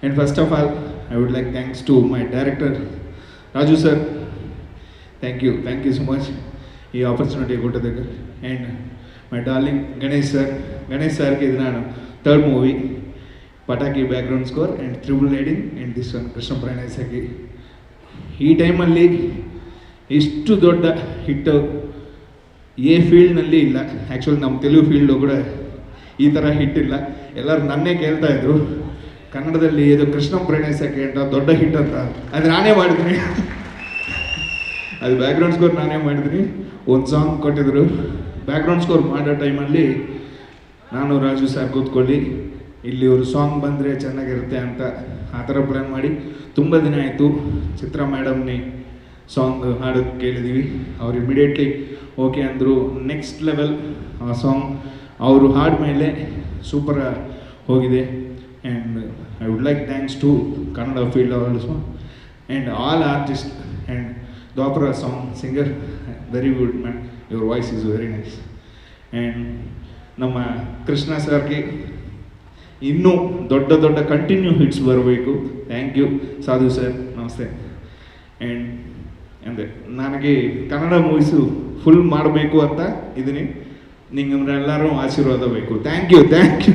And first of all, I would like thanks to my director, Raju sir. Thank you, thank you so much. ಈ opportunity ಕೊಟ್ಟದಕ್ಕೆ and my darling Ganesh sir Ganesh ಸರ್ಗೆ ಇದು ನಾನು third movie Pataki background score and triple riding and this one Krishna ಪ್ರಣಯಸಗಿ ಈ ಟೈಮಲ್ಲಿ ಇಷ್ಟು ದೊಡ್ಡ ಹಿಟ್ಟು A ಫೀಲ್ಡ್ನಲ್ಲಿ ಇಲ್ಲ. ಆ್ಯಕ್ಚುಲಿ ನಮ್ಮ ತೆಲುಗು ಫೀಲ್ಡು ಕೂಡ ಈ ಥರ ಹಿಟ್ ಇಲ್ಲ. ಎಲ್ಲರೂ ನನ್ನೇ ಕೇಳ್ತಾ ಇದ್ರು. ಕನ್ನಡದಲ್ಲಿ ಇದು ಕೃಷ್ಣ ಪ್ರಣಯಸಕ್ಕೆ ಅಂತ ದೊಡ್ಡ ಹಿಟ್ ಅಂತ. ಅದು ನಾನೇ ಮಾಡಿದ್ರಿ. ಅದು ಬ್ಯಾಕ್ಗ್ರೌಂಡ್ ಸ್ಕೋರ್ ನಾನೇ ಮಾಡಿದ್ರಿ. ಒಂದು ಸಾಂಗ್ ಕೊಟ್ಟಿದ್ರು. ಬ್ಯಾಕ್ಗ್ರೌಂಡ್ ಸ್ಕೋರ್ ಮಾಡೋ ಟೈಮಲ್ಲಿ ನಾನು ರಾಜು ಸರ್ ಕೂತ್ಕೊಳ್ಳಿ. ಇಲ್ಲಿ ಒಂದು ಸಾಂಗ್ ಬಂದರೆ ಚೆನ್ನಾಗಿರುತ್ತೆ ಅಂತ ಆ ಥರ ಪ್ಲ್ಯಾನ್ ಮಾಡಿ. ತುಂಬ ದಿನ ಆಯಿತು. ಚಿತ್ರ ಮೇಡಮ್ನೇ ಸಾಂಗ್ ಹಾಡೋದು ಕೇಳಿದ್ದೀವಿ ಅವ್ರು ಇಮಿಡಿಯೇಟ್ಲಿ ಓಕೆ ಅಂದರು. ನೆಕ್ಸ್ಟ್ ಲೆವೆಲ್ ಆ ಸಾಂಗ್ ಅವರು ಹಾಡ್ಮೇಲೆ ಸೂಪರ್ ಹೋಗಿದೆ. And I would like thanks to Kannada field also and all artist and Dwapara song singer very good man your voice is very nice and ನಮ್ಮ ಕೃಷ್ಣ ಸರ್ಗೆ ಇನ್ನೂ ದೊಡ್ಡ ದೊಡ್ಡ ಕಂಟಿನ್ಯೂ ಹಿಟ್ಸ್ ಬರಬೇಕು. Thank you Sadhu sir. ನಮಸ್ತೆ. And ಅಂದರೆ ನನಗೆ Kannada movies full ಮಾಡಬೇಕು ಅಂತ ಇದ್ದೀನಿ. ನಿಮ್ಮೆಲ್ಲರೂ ಆಶೀರ್ವಾದ ಬೇಕು. Thank you thank you